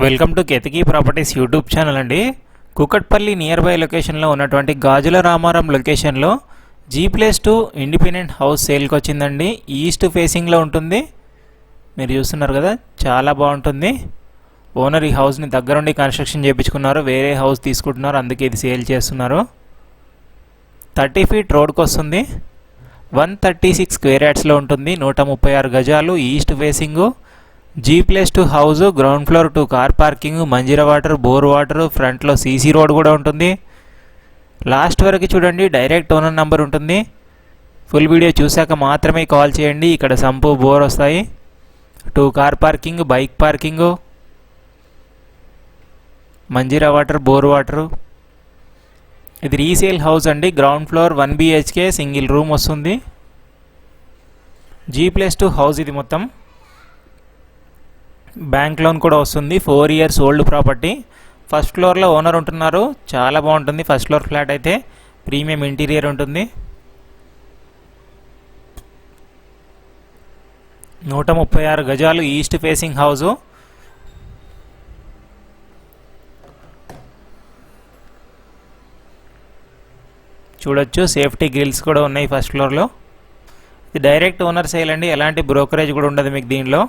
Welcome to Ketaki properties YouTube channel అండి. Kukatpally near by లొకేషన్లో ఉన్నటువంటి గాజుల రామారం లొకేషన్లో G plus two independent house సేల్కి వచ్చిందండి. ఈస్ట్ ఫేసింగ్లో ఉంటుంది. మీరు చూస్తున్నారు కదా చాలా బాగుంటుంది. ఓనర్ ఈ హౌస్ని దగ్గరుండి కన్స్ట్రక్షన్ చేయించుకున్నారు వేరే హౌస్ తీసుకుంటున్నారు అందుకే ఇది సేల్ చేస్తున్నారు. థర్టీ ఫీట్ రోడ్కి వస్తుంది. వన్ థర్టీ సిక్స్ స్క్వేర్ యాడ్స్లో ఉంటుంది. నూట ముప్పై ఆరు గజాలు east facing. G plus two house ground floor two car parking Manjira water bore water ఫ్రంట్లో సీసీ రోడ్ కూడా ఉంటుంది. లాస్ట్ వరకు చూడండి డైరెక్ట్ ఓనర్ నంబర్ ఉంటుంది. ఫుల్ వీడియో చూశాక మాత్రమే కాల్ చేయండి ఇక్కడ సంపు బోర్ వస్తాయి. Two car parking bike parking. Manjira water bore water. ఇది రీసేల్ హౌస్ అండి ground floor one BHK single room వస్తుంది. జీ ప్లస్ టూ హౌస్ ఇది మొత్తం. బ్యాంక్ లోన్ కూడా వస్తుంది. Four years old property. First ఫ్లోర్లో ఓనర్ ఉంటున్నారు. చాలా బాగుంటుంది ఫస్ట్ ఫ్లోర్ ఫ్లాట్ అయితే. ప్రీమియం ఇంటీరియర్ ఉంటుంది. నూట ముప్పై ఆరు గజాలు ఈస్ట్ ఫేసింగ్ హౌజు చూడొచ్చు. సేఫ్టీ గ్రిల్స్ కూడా ఉన్నాయి ఫస్ట్ ఫ్లోర్లో ఇది డైరెక్ట్ ఓనర్ సేల్ అండి. ఎలాంటి బ్రోకరేజ్ కూడా ఉండదు మీకు దీనిలో.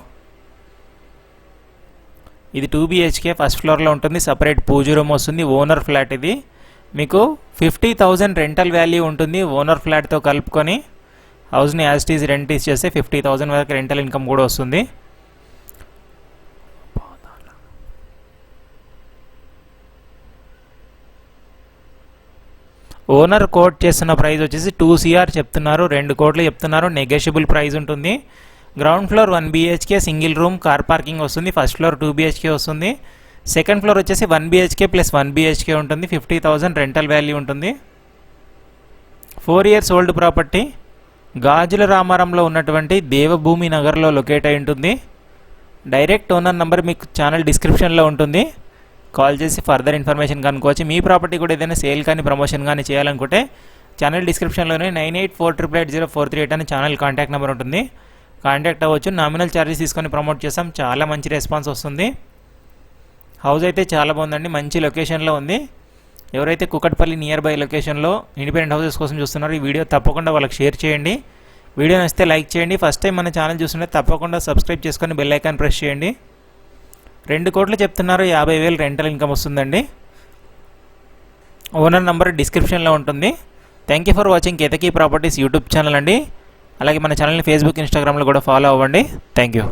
ఇది టూ బిహెచ్కే ఫస్ట్ ఫ్లోర్లో ఉంటుంది సపరేట్ పూజ రూమ్ వస్తుంది ఓనర్ ఫ్లాట్ ఇది. మీకు ఫిఫ్టీ థౌజండ్ రెంటల్ వాల్యూ ఉంటుంది ఓనర్ ఫ్లాట్తో కలుపుకొని హౌస్ని యాజిటీస్ రెంట్ చేస్తే ఫిఫ్టీ థౌజండ్ వరకు రెంటల్ ఇన్కమ్ కూడా వస్తుంది. ఓనర్ కోట్ చేస్తున్న ప్రైస్ వచ్చేసి టూ సిఆర్ చెప్తున్నారు రెండు కోట్లు చెప్తున్నారు నెగోషియబుల్ ప్రైస్ ఉంటుంది. Ground floor one BHK single room car parking వస్తుంది ఫస్ట్ ఫ్లోర్ టూ బీహెచ్కే వస్తుంది. సెకండ్ ఫ్లోర్ వచ్చేసి one BHK plus one BHK ఉంటుంది ఫిఫ్టీ థౌజండ్ రెంటల్ వాల్యూ ఉంటుంది. Four years old property Gajula రామారంలో ఉన్నటువంటి దేవభూమి నగర్లో లొకేట్ అయి ఉంటుంది. డైరెక్ట్ ఓనర్ నంబర్ మీకు ఛానల్ డిస్క్రిప్షన్లో ఉంటుంది. కాల్ చేసి ఫర్దర్ ఇన్ఫర్మేషన్ కనుక్కోవచ్చు. మీ ప్రాపర్టీ కూడా ఏదైనా సేల్ కానీ ప్రమోషన్ కానీ చేయాలనుకుంటే channel డిస్క్రిప్షన్లోనే nine eight four triple eight zero four three eight అని ఛానల్ కాంటాక్ట్ నెంబర్ ఉంటుంది. కాంటాక్ట్ అవ్వచ్చు. నామినల్ ఛార్జెస్ తీసుకొని ప్రమోట్ చేస్తాం. చాలా మంచి రెస్పాన్స్ వస్తుంది. హౌస్ అయితే చాలా బాగుందండి. మంచి లొకేషన్లో ఉంది. ఎవరైతే కుకట్పల్లి నియర్ బై లొకేషన్లో ఇండిపెండెంట్ హౌసెస్ కోసం చూస్తున్నారో ఈ వీడియో తప్పకుండా వాళ్ళకి షేర్ చేయండి. వీడియో నచ్చితే లైక్ చేయండి. ఫస్ట్ టైం మన ఛానల్ చూస్తుంటే తప్పకుండా సబ్స్క్రైబ్ చేసుకొని బెల్ ఐకాన్ ప్రెస్ చేయండి. రెండు కోట్లు చెప్తున్నారు. యాభై వేలు రెంటల్ ఇన్కమ్ వస్తుందండి. ఓనర్ నంబర్ డిస్క్రిప్షన్లో ఉంటుంది. Thank you for watching Ketaki properties YouTube channel అండి. అలాగే మన ఛానల్ని ఫేస్బుక్ ఇన్స్టాగ్రామ్లో కూడా ఫాలో అవ్వండి. Thank you